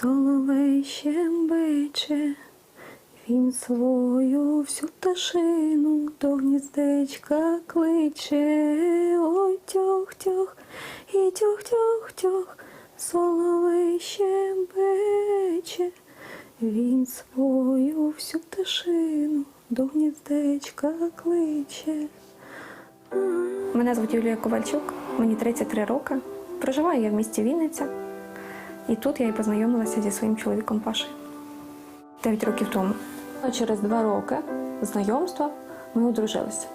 Соловей щембече, він свою всю пташину до гніздечка кличе, ой тьох тьох і тьох тьох тьох, соловей щембече, він свою всю пташину до гніздечка кличе. Мене звуть Юлія Ковальчук, мені 33 роки. Проживаю я в місті Вінниця. І тут я і познайомилася зі своїм чоловіком Пашею 9 років тому. А через два роки знайомства ми одружилися.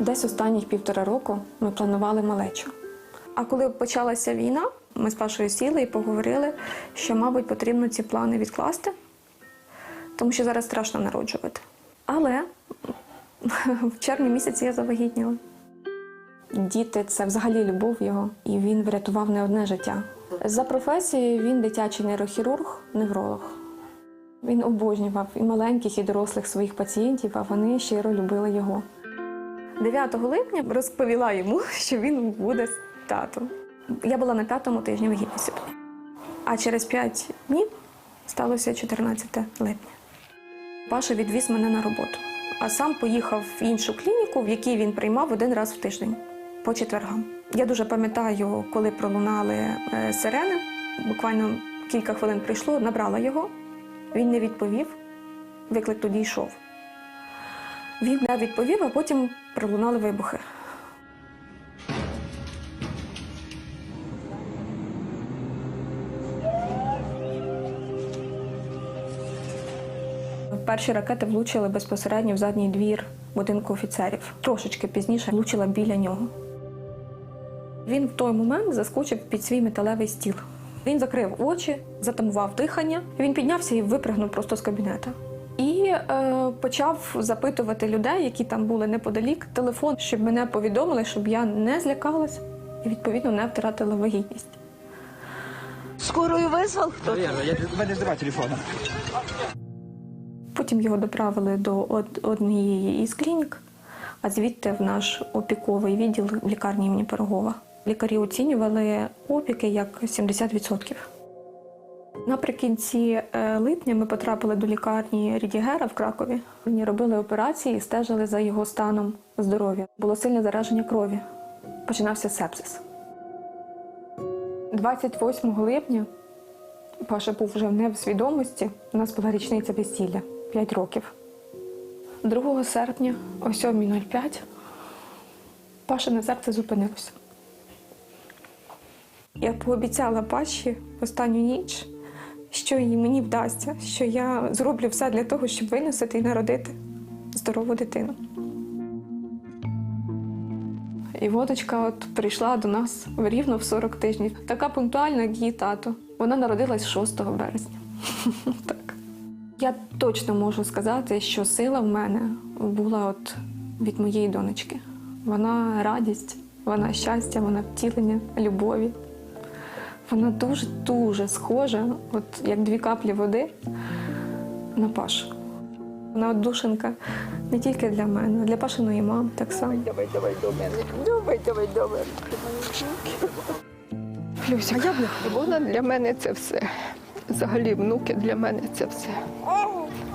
Десь останніх півтора року ми планували малечу. А коли почалася війна, ми з Пашою сіли і поговорили, що, мабуть, потрібно ці плани відкласти, тому що зараз страшно народжувати. Але в червні місяці я завагітніла. Діти це взагалі любов його, і він врятував не одне життя. За професією він дитячий нейрохірург, невролог. Він обожнював і маленьких, і дорослих своїх пацієнтів, а вони щиро любили його. 9 липня розповіла йому, що він буде татом. Я була на п'ятому тижні вагітності. А через 5 днів сталося 14 липня. Паша відвіз мене на роботу, а сам поїхав в іншу клініку, в якій він приймав один раз в тиждень по четвергам. Я дуже пам'ятаю, коли пролунали е, сирени. Буквально кілька хвилин прийшло, набрала його. Він не відповів. Виклик тоді йшов. Він не відповів, а потім пролунали вибухи. Перші ракети влучили безпосередньо в задній двір будинку офіцерів. Трошечки пізніше влучила біля нього. Він в той момент заскочив під свій металевий стіл. Він закрив очі, затамував дихання. Він піднявся і випрыгнув просто з кабінета. І е, почав запитувати людей, які там були неподалік, телефон, щоб мене повідомили, щоб я не злякалась і відповідно не втратила вагітність. Вызвал кто-то? Наверное, я в мене ж немає телефона. Потім його доправили до од- однієї із клінік, а звідти в наш опіковий відділ в лікарні імені Пирогова. Лікарі оцінювали опіки як 70%. Наприкінці е, липня ми потрапили до лікарні Рідігера в Кракові. Мені робили операції і стежили за його станом здоров'я. Було сильне зараження крові. Починався сепсис. 28 липня Паша був вже не в свідомості. У нас була річниця весілля 5 років. 2 серпня о 7.05 Пашине серце зупинилося. Я пообіцяла Паші в останню ніч, що і мені вдасться, що я зроблю все для того, щоб виносити і народити здорову дитину. І водочка от прийшла до нас рівно в 40 тижнів. Така пунктуальна, як її тато. Вона народилась 6 березня. так. Я точно можу сказати, що сила в мене була от від моєї донечки. Вона радість, вона щастя, вона втілення любові. Вона дуже-дуже схожа, от як дві каплі води на Пашу. Вона от душенка не тільки для мене, а для Пашиної мами так само. Давай, давай до мене. Давай, давай до мене. Люся, А я б не вона для мене це все. Взагалі, внуки для мене це все.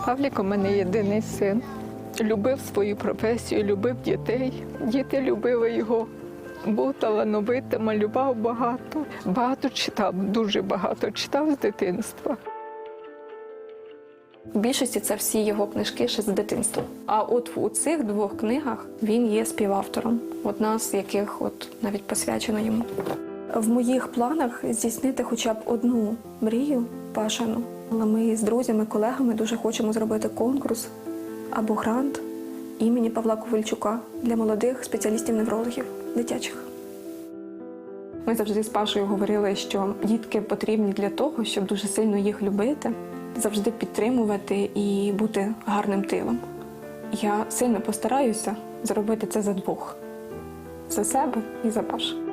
Павлік у мене єдиний син. Любив свою професію, любив дітей. Діти любили його. Був талановитий, малював багато. Багато читав, дуже багато читав з дитинства. В більшості це всі його книжки ще з дитинства. А от у цих двох книгах він є співавтором, одна з яких от навіть посвячена йому. В моїх планах здійснити хоча б одну мрію Пашину. Але ми з друзями, колегами дуже хочемо зробити конкурс або грант імені Павла Ковальчука для молодих спеціалістів-неврологів дитячих. Ми завжди з Пашою говорили, що дітки потрібні для того, щоб дуже сильно їх любити, завжди підтримувати і бути гарним тилом. Я сильно постараюся зробити це за двох: за себе і за Пашу.